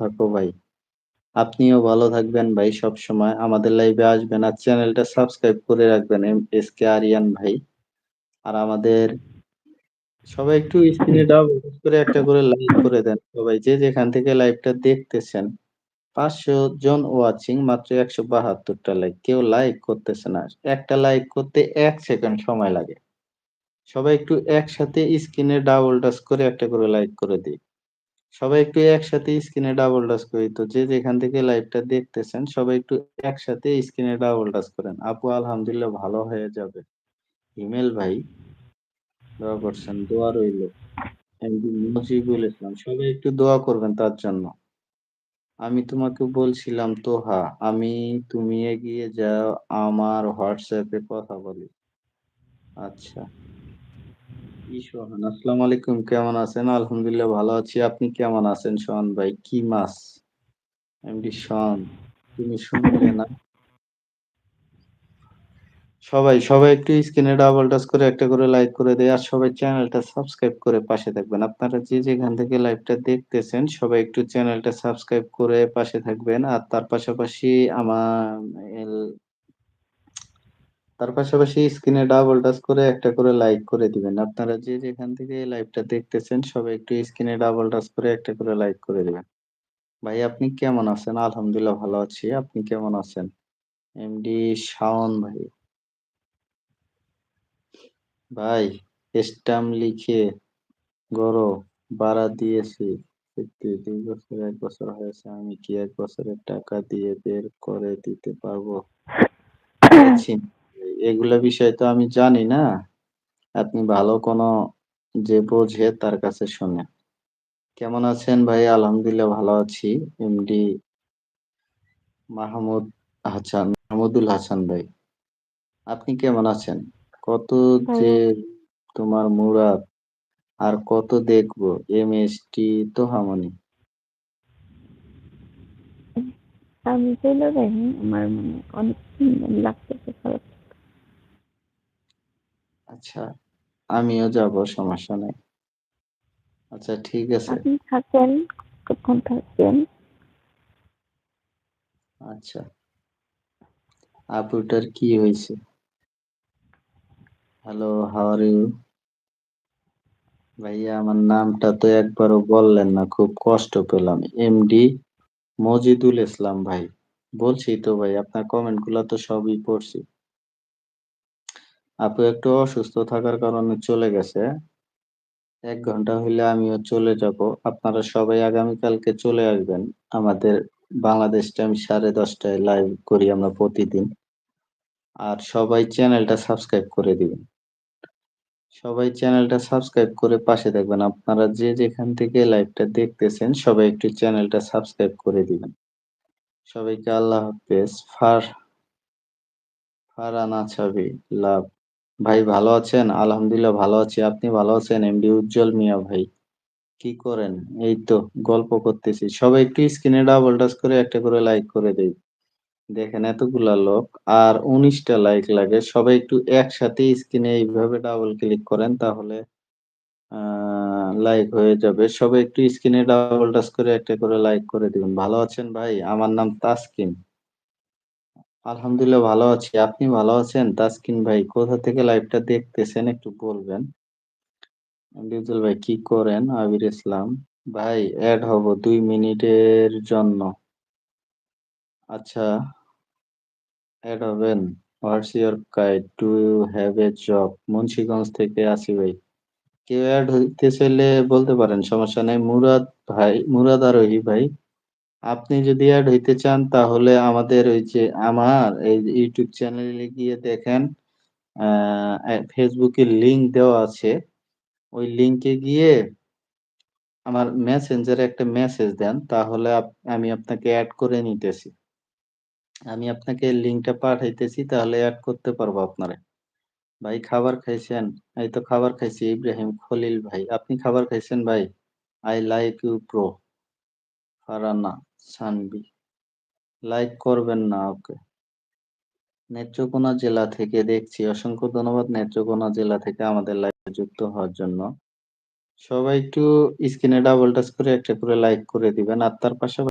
থাকো ভাই। আপনিও ভালো থাকবেন ভাই সবসময়। আমাদের লাইভে আসবেন আর চ্যানেলটা সাবস্ক্রাইব করে রাখবেন এম, এস, কে, আরিয়ান ভাই। আর আমাদের সবাই একটু স্ক্রিনে করে একটা করে লাইক করে দেন সবাই। যে যেখান থেকে লাইভটা দেখতেছেন। ৫০০ জন ওয়াচিং মাত্র একশো বাহাত্তরটা লাইক। কেউ লাইক করতেছে না। একটা লাইক করতে এক সেকেন্ড সময় লাগে। সবাই একটু একসাথে স্ক্রিনে ডাবল টাচ করে একটা করে লাইক করে দিই। সবাই একটু একসাথে স্ক্রিনে ডাবল টাচ করি তো যে যেখান থেকে লাইভটা দেখতেছেন সবাই একটু একসাথে স্ক্রিনে ডাবল টাচ করেন। আপু আলহামদুলিল্লাহ ভালো হয়ে যাবে। হিমেল ভাই দোয়া করছেন, দোয়া রইল। মুজিবুল ইসলাম সবাই একটু দোয়া করবেন তার জন্য। আমি তোমাকে বলছিলাম তোহা, আমি তুমি এগিয়ে যাও আমার হোয়াটসঅ্যাপে কথা বলি। আচ্ছা। সোহান, আসসালামু আলাইকুম কেমন আছেন? আলহামদুলিল্লাহ ভালো আছি। আপনি কেমন আছেন সোহান ভাই? কি মাছ? এমডি শন, তুমি শুনলে না? সবাই, সবাই একটু স্ক্রিনে ডাবল টাচ করে একটা করে লাইক করে দেই। আর সবাই চ্যানেলটা সাবস্ক্রাইব করে পাশে থাকবেন। আপনারা যে যেখান থেকে লাইভটা দেখতেছেন সবাই একটু চ্যানেলটা সাবস্ক্রাইব করে পাশে থাকবেন। আর তার পাশাপাশি আমার তার পাশাপাশি স্ক্রিনে ডাবল টাচ করে একটা করে লাইক করে দিবেন। আপনারা যে যেখান থেকে এই লাইভটা দেখতেছেন, সবাই একটু স্ক্রিনে ডাবল টাচ করে একটা করে লাইক করে দিবেন। ভাই, আপনি কেমন আছেন? আলহামদুলিল্লাহ ভালো আছি। আপনি কেমন আছেন? এমডি শাওন ভাই। ভাই স্ট্যাম্প লিখে গড়ো বাড়া দিয়েছি। ২ বছর ১ বছর হয়েছে। আমি কি এক বছরের টাকা দিয়ে বের করে দিতে পারব? এগুলা বিষয় তো আমি জানি না। আপনি ভালো কোনো যে বোঝে তার কাছে শোনেন। কেমন আছেন ভাই? আলহামদুলিল্লাহ ভালো আছি। এমডি মাহমুদ হাসান মাহমুদুল হাসান ভাই। আপনি কেমন আছেন? কত যে তোমার মুরাদ আর কত দেখব? এমএসটি তোহামনি। আমি চলে যাই আমার মানে অনেক লাগতেছে খারাপ। আচ্ছা, আমিও যাব সমস্যা নাই। আচ্ছা ঠিক আছে। আপনি থাকেন, কতক্ষণ থাকবেন? আচ্ছা। আপুটার কি হইছে? Hello, how are you? ভাইয়া আমার নামটা তো একবারও বললেন না। খুব কষ্ট পেলাম। এমডি মজিদুল ইসলাম ভাই। বলছি তো ভাই আপনার কমেন্টগুলা তো সবই পড়ছি। আপু একটু অসুস্থ থাকার কারণে চলে গেছে। ১ ঘণ্টা হইলে আমিও চলে যাব। আপনারা সবাই আগামীকালকে চলে আসবেন। আমাদের বাংলাদেশ টাইম 10:30 টায় লাইভ করি আমরা প্রতিদিন। আর সবাই চ্যানেলটা সাবস্ক্রাইব করে দিবেন। সবাই চ্যানেলটা সাবস্ক্রাইব করে পাশে থাকবেন। আপনারা যে যেখান থেকে লাইভটা দেখতেছেন, সবাই একটু চ্যানেলটা সাবস্ক্রাইব করে দিবেন। সবাইকে আল্লাহ হাফেজ। ফার ফারহানা ছবি লাভ। ভাই ভালো আছেন? আলহামদুলিল্লাহ ভালো আছি। আপনি ভালো আছেন? এমডি উজ্জ্বল মিয়া ভাই। কি করেন? এই তো গল্প করতেছি। সবাই একটু স্ক্রিনে ডাবল টাচ করে একটা করে লাইক করে দেই। দেখেন, এতগুলা লোক আর ১৯ টা লাইক লাগে। সবাই একটু একসাথে স্ক্রিনে এইভাবে ডাবল ক্লিক করেন তাহলে লাইক হয়ে যাবে। সবাই একটু স্ক্রিনে ডাবল টাচ করে একটা করে লাইক করে দিবেন। ভালো আছেন ভাই? আমার নাম তাসকিন। আলহামদুলিল্লাহ ভালো আছি। আপনি ভালো আছেন তাসকিন ভাই? কোথা থেকে লাইভটা দেখতেছেন একটু বলবেন। ডিজেল ভাই কি করেন? আবির ইসলাম। ভাই এড হব ২ মিনিটের জন্য। আচ্ছা। এড হবেন? What's your kind? Do you have a job? Munshiganj থেকে আসি ভাই। কেউ এড হইতে চাইলে বলতে পারেন সমস্যা নাই। মুরাদ ভাই, মুরাদ আরোহী ভাই। আপনি যদি এড হইতে চান, তাহলে আমাদের ওই যে আমার এই ইউটিউব চ্যানেলে গিয়ে দেখেন আ এ ফেসবুকে লিংক দেওয়া আছে। ওই লিংকে গিয়ে আমার মেসেঞ্জারে একটা মেসেজ দেন। তাহলে আপ, আমি আপনাকে এড করে নিতেছি। আমি আপনাকে লিংকটা পাঠাইতেছি, তাহলে এড করতে পারব আপনারে। ভাই, খাবার খাইছেন? এই তো খাবার খাইছি, ইব্রাহিম খলিল ভাই। আপনি খাবার খাইছেন ভাই? I like you bro. Farhana Sanvi. Like করবেন না ওকে। নেত্রকোনা জেলা থেকে দেখছি। অসংখ্য ধন্যবাদ নেত্রকোনা জেলা থেকে আমাদের লাইভে যুক্ত হওয়ার জন্য। সবাই একটু স্ক্রিনে ডাবল টাচ করে একটা করে লাইক করে দিবেন। আর তার পাশাপাশি